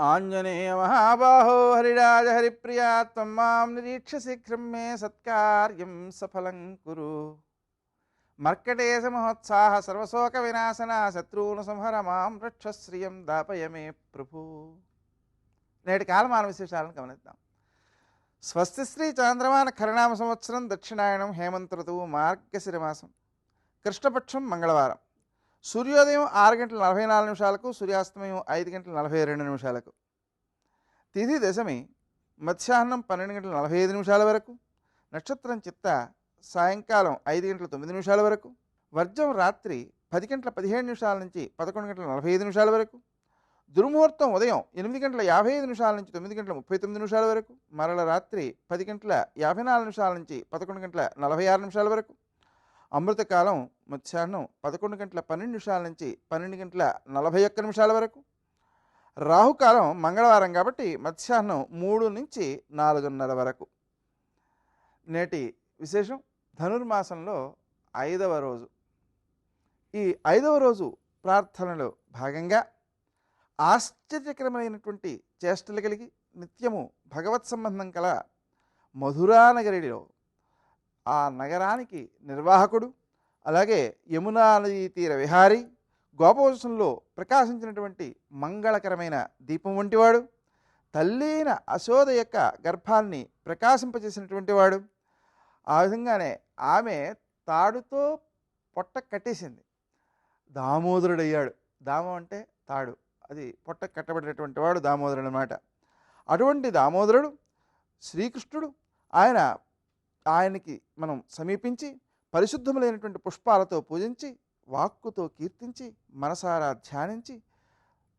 ఆంజనేయ మహాబాహో హరిరాజ హరిప్రియా త్వం మాం నిరీక్ష శీఘ్రం మే సత్కార్యం సఫలం కురు. మర్కటేశ మహోత్సాహ సర్వశోక వినాశన శత్రువును సంహర మాం రక్షశ్రియం దాపయ మే ప్రభు. నేటి కాలమాన విశేషాలను గమనిద్దాం. స్వస్తి శ్రీ చాంద్రమాన ఖరినామ సంవత్సరం దక్షిణాయనం హేమంత ఋతువు మార్గశిర మాసం. కృష్ణపక్షం మంగళవారం. సూర్యోదయం ఆరు గంటల నలభై నాలుగు నిమిషాలకు సూర్యాస్తమయం ఐదు గంటల నలభై రెండు నిమిషాలకు. తిథి దశమి మధ్యాహ్నం పన్నెండు గంటల నలభై ఐదు నిమిషాల వరకు నక్షత్రం చిత్త సాయంకాలం ఐదు గంటల తొమ్మిది నిమిషాల వరకు వర్జం రాత్రి పది గంటల పదిహేడు నిమిషాల నుంచి పదకొండు గంటల నలభై ఐదు నిమిషాల వరకు దుర్ముహూర్తం ఉదయం ఎనిమిది గంటల యాభై ఐదు నిమిషాల నుంచి తొమ్మిది గంటల ముప్పై తొమ్మిది నిమిషాల వరకు మరల రాత్రి పది గంటల యాభై నాలుగు నిమిషాల నుంచి పదకొండు గంటల నలభై ఆరు నిమిషాల వరకు అమృతకాలం మధ్యాహ్నం పదకొండు గంటల పన్నెండు నిమిషాల నుంచి పన్నెండు గంటల నలభై ఒక్క నిమిషాల వరకు. రాహుకాలం మంగళవారం కాబట్టి మధ్యాహ్నం మూడు నుంచి నాలుగున్నర వరకు. నేటి విశేషం ధనుర్మాసంలో ఐదవ రోజు. ఈ ఐదవ రోజు ప్రార్థనలో భాగంగా ఆశ్చర్యకరమైనటువంటి చేష్టలు కలిగి నిత్యము భగవత్ సంబంధం కల మధురానగరిలో ఆ నగరానికి నిర్వాహకుడు అలాగే యమునా నదీ తీర విహారీ గోపవంశంలో ప్రకాశించినటువంటి మంగళకరమైన దీపం వంటివాడు తల్లైన అశోద యొక్క గర్భాన్ని ప్రకాశింపజేసినటువంటి వాడు. ఆ విధంగానే ఆమె తాడుతో పొట్ట కట్టేసింది. దామోదరుడయ్యాడు. దామం అంటే తాడు. అది పొట్ట కట్టబడినటువంటి వాడు దామోదరుడు అనమాట అటువంటి దామోదరుడు శ్రీకృష్ణుడు. ఆయన ఆయనకి మనం సమీపించి పరిశుద్ధములైనటువంటి పుష్పాలతో పూజించి వాక్కుతో కీర్తించి మనసారా ధ్యానించి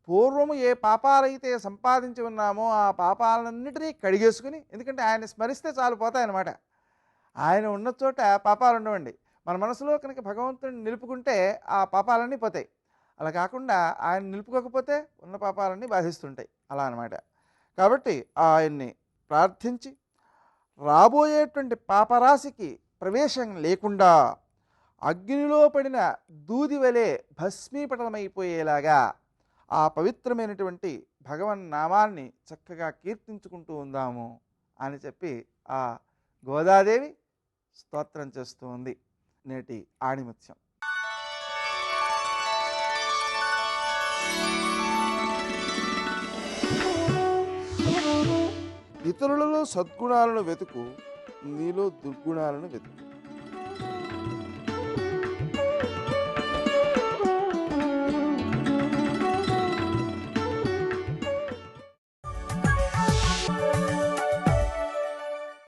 పూర్వము ఏ పాపాలైతే సంపాదించి ఉన్నామో ఆ పాపాలన్నిటినీ కడిగేసుకుని ఎందుకంటే ఆయన స్మరిస్తే చాలు పోతాయన్నమాట. ఆయన ఉన్న చోట పాపాలు ఉండవండి. మన మనసులో కనుక భగవంతుడిని నిలుపుకుంటే ఆ పాపాలన్నీ పోతాయి. అలా కాకుండా ఆయన నిలుపుకోకపోతే ఉన్న పాపాలన్నీ బాధిస్తుంటాయి. అలా అనమాట కాబట్టి ఆయన్ని ప్రార్థించి రాబోయేటువంటి పాపరాశికి ప్రవేశం లేకుండా అగ్నిలో పడిన దూది వలె భస్మీపటమైపోయేలాగా ఆ పవిత్రమైనటువంటి భగవన్ నామాన్ని చక్కగా కీర్తించుకుంటూ ఉందాము అని చెప్పి ఆ గోదాదేవి స్తోత్రం చేస్తూ ఉంది నేటి ఆణిముత్యం. ఇతరులలో సద్గుణాలను వెతుకు నీలో దుర్గుణాలను వెతుకు.